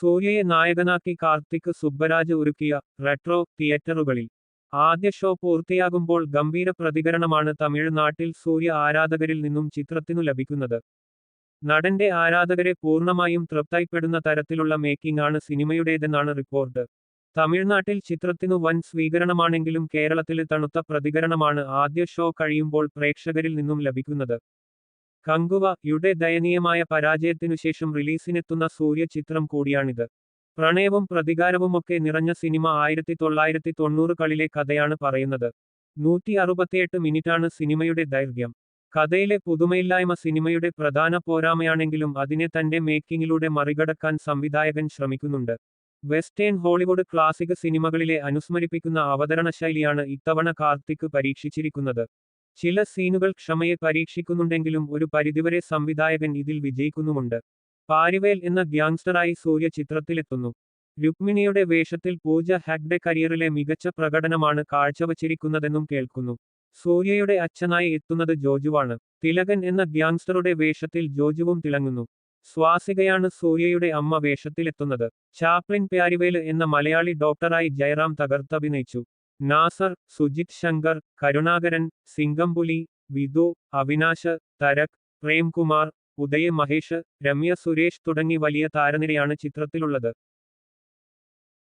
സൂര്യയെ നായകനാക്കി കാർത്തിക് സുബ്ബരാജ് ഒരുക്കിയ റെട്രോ തിയേറ്ററുകളിൽ. ആദ്യ ഷോ പൂർത്തിയാകുമ്പോൾ ഗംഭീര പ്രതികരണമാണ് തമിഴ്നാട്ടിൽ സൂര്യ ആരാധകരിൽ നിന്നും ചിത്രത്തിനു ലഭിക്കുന്നത്. നടന്റെ ആരാധകരെ പൂർണമായും തൃപ്തിപ്പെടുന്ന തരത്തിലുള്ള മേക്കിംഗ് ആണ് സിനിമയുടേതെന്നാണ് റിപ്പോർട്ട്. തമിഴ്നാട്ടിൽ ചിത്രത്തിനു വൻ സ്വീകരണമാണെങ്കിലും കേരളത്തിലെ തണുത്ത പ്രതികരണമാണ് ആദ്യ ഷോ കഴിയുമ്പോൾ പ്രേക്ഷകരിൽ നിന്നും ലഭിക്കുന്നത്. കങ്കുവ യുടെ ദയനീയമായ പരാജയത്തിനുശേഷം റിലീസിനെത്തുന്ന സൂര്യ ചിത്രം കൂടിയാണിത്. പ്രണയവും പ്രതികാരവുമൊക്കെ നിറഞ്ഞ സിനിമ ആയിരത്തി തൊള്ളായിരത്തി തൊണ്ണൂറുകളിലെ കഥയാണ് പറയുന്നത്. നൂറ്റി അറുപത്തിയെട്ട് മിനിറ്റാണ് സിനിമയുടെ ദൈർഘ്യം. കഥയിലെ പുതുമയില്ലായ്മ സിനിമയുടെ പ്രധാന പോരാമയാണെങ്കിലും അതിനെ തന്റെ മേക്കിങ്ങിലൂടെ മറികടക്കാൻ സംവിധായകൻ ശ്രമിക്കുന്നുണ്ട്. വെസ്റ്റേൺ ഹോളിവുഡ് ക്ലാസിക് സിനിമകളിലെ അനുസ്മരിപ്പിക്കുന്ന അവതരണ ശൈലിയാണ് ഇത്തവണ കാർത്തിക് പരീക്ഷിച്ചിരിക്കുന്നത്. ചില സീനുകൾ ക്ഷമയെ പരീക്ഷിക്കുന്നുണ്ടെങ്കിലും ഒരു പരിധിവരെ സംവിധായകൻ ഇതിൽ വിജയിക്കുന്നുമുണ്ട്. പാരിവേൽ എന്ന ഗ്യാങ്സ്റ്ററായി സൂര്യ ചിത്രത്തിലെത്തുന്നു. രുക്മിണിയുടെ വേഷത്തിൽ പൂജ ഹെഗ്ഡെ കരിയറിലെ മികച്ച പ്രകടനമാണ് കാഴ്ചവച്ചിരിക്കുന്നതെന്നും കേൾക്കുന്നു. സൂര്യയുടെ അച്ഛനായി എത്തുന്നത് ജോജുവാണ്. തിലകൻ എന്ന ഗ്യാങ്സ്റ്ററുടെ വേഷത്തിൽ ജോജുവും തിളങ്ങുന്നു. സ്വാസികയാണ് സൂര്യയുടെ അമ്മ വേഷത്തിലെത്തുന്നത്. ചാപ്ലിൻ പ്യാരിവേൽ എന്ന മലയാളി ഡോക്ടറായി ജയറാം തകർത്തഭിനയിച്ചു നാസർ സുജിത് ശങ്കർ കരുണാകരൻ സിംഗംപുലി വിദു അവിനാശ് തരക് പ്രേംകുമാർ ഉദയ മഹേഷ് രമ്യ സുരേഷ് തുടങ്ങി വലിയ താരനിരയാണ് ചിത്രത്തിലുള്ളത്.